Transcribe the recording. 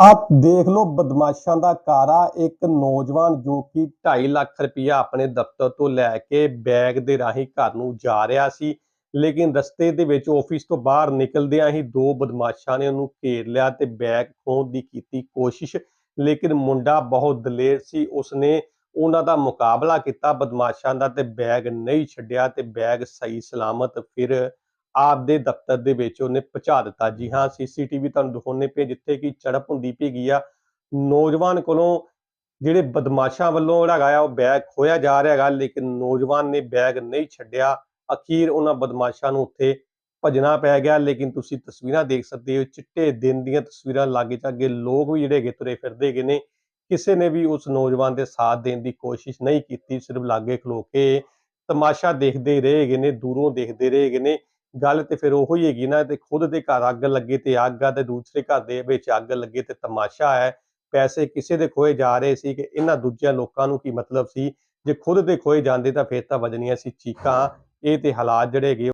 ਆਪ ਦੇਖ ਲਓ ਬਦਮਾਸ਼ਾਂ ਦਾ ਕਾਰਾ, ਇੱਕ ਨੌਜਵਾਨ ਜੋ ਕਿ 2.5 ਲੱਖ ਰੁਪਇਆ ਆਪਣੇ ਦਫ਼ਤਰ ਤੋਂ ਲੈ ਕੇ ਬੈਗ ਦੇ ਰਾਹੀਂ ਘਰ ਨੂੰ ਜਾ ਰਿਹਾ ਸੀ, ਲੇਕਿਨ ਰਸਤੇ ਦੇ ਵਿੱਚ ਆਫਿਸ ਤੋਂ ਬਾਹਰ ਨਿਕਲਦਿਆਂ ਹੀ ਦੋ ਬਦਮਾਸ਼ਾਂ ਨੇ ਉਹਨੂੰ ਘੇਰ ਲਿਆ ਤੇ ਬੈਗ ਖੋਹਣ ਦੀ ਕੀਤੀ ਕੋਸ਼ਿਸ਼, ਲੇਕਿਨ ਮੁੰਡਾ ਬਹੁਤ ਦਲੇਰ ਸੀ, ਉਸਨੇ ਉਹਨਾਂ ਦਾ ਮੁਕਾਬਲਾ ਕੀਤਾ ਬਦਮਾਸ਼ਾਂ ਦਾ ਤੇ ਬੈਗ ਨਹੀਂ ਛੱਡਿਆ ਤੇ ਬੈਗ ਸਹੀ ਸਲਾਮਤ ਫਿਰ ਆਪਦੇ ਦਫ਼ਤਰ ਦੇ ਵਿੱਚ ਉਹਨੇ ਪਹੁੰਚਾ ਦਿੱਤਾ। ਜੀ ਹਾਂ, ਸੀਸੀਟੀਵੀ ਤੁਹਾਨੂੰ ਦਿਖਾਉਣੇ ਪਏ ਜਿੱਥੇ ਕਿ ਝੜਪ ਹੁੰਦੀ ਪਈ ਆ। ਨੌਜਵਾਨ ਕੋਲੋਂ ਜਿਹੜੇ ਬਦਮਾਸ਼ਾਂ ਵੱਲੋਂ ਜਿਹੜਾ ਹੈਗਾ ਉਹ ਬੈਗ ਖੋਇਆ ਜਾ ਰਿਹਾ ਹੈਗਾ, ਲੇਕਿਨ ਨੌਜਵਾਨ ਨੇ ਬੈਗ ਨਹੀਂ ਛੱਡਿਆ। ਅਖੀਰ ਉਹਨਾਂ ਬਦਮਾਸ਼ਾਂ ਨੂੰ ਉੱਥੇ ਭਜਣਾ ਪੈ ਗਿਆ, ਲੇਕਿਨ ਤੁਸੀਂ ਤਸਵੀਰਾਂ ਦੇਖ ਸਕਦੇ ਹੋ, ਚਿੱਟੇ ਦਿਨ ਦੀਆਂ ਤਸਵੀਰਾਂ ਲਾਗੇ ਚਾਗੇ ਲੋਕ ਵੀ ਜਿਹੜੇ ਹੈਗੇ ਤੁਰੇ ਫਿਰਦੇ ਹੈਗੇ ਨੇ। ਕਿਸੇ ਨੇ ਵੀ ਉਸ ਨੌਜਵਾਨ ਦੇ ਸਾਥ ਦੇਣ ਦੀ ਕੋਸ਼ਿਸ਼ ਨਹੀਂ ਕੀਤੀ, ਸਿਰਫ ਲਾਗੇ ਖਲੋ ਕੇ ਤਮਾਸ਼ਾ ਦੇਖਦੇ ਹੀ ਰਹੇ ਹੈਗੇ ਨੇ, ਦੂਰੋਂ ਦੇਖਦੇ ਰਹੇ ਹੈਗੇ ਨੇ। ਗੱਲ ਤੇ ਫਿਰ ਉਹੀ ਹੈਗੀ ਨਾ, ਤੇ ਖੁਦ ਦੇ ਘਰ ਅੱਗ ਲੱਗੇ ਤੇ ਅੱਗ ਆ ਤੇ ਦੂਸਰੇ ਘਰ ਦੇ ਵਿੱਚ ਅੱਗ ਲੱਗੇ ਤੇ ਤਮਾਸ਼ਾ ਹੈ। ਪੈਸੇ ਕਿਸੇ ਦੇ ਖੋਏ ਜਾ ਰਹੇ ਸੀ ਕਿ ਇਹਨਾਂ ਦੂਜਿਆਂ ਲੋਕਾਂ ਨੂੰ ਕੀ ਮਤਲਬ ਸੀ? ਜੇ ਖੁਦ ਦੇ ਖੋਏ ਜਾਂਦੇ ਤਾਂ ਫਿਰ ਤਾਂ ਵਜਣੀਆਂ ਸੀ ਚੀਕਾਂ। ਇਹ ਤੇ ਹਾਲਾਤ ਜਿਹੜੇ ਹੈਗੇ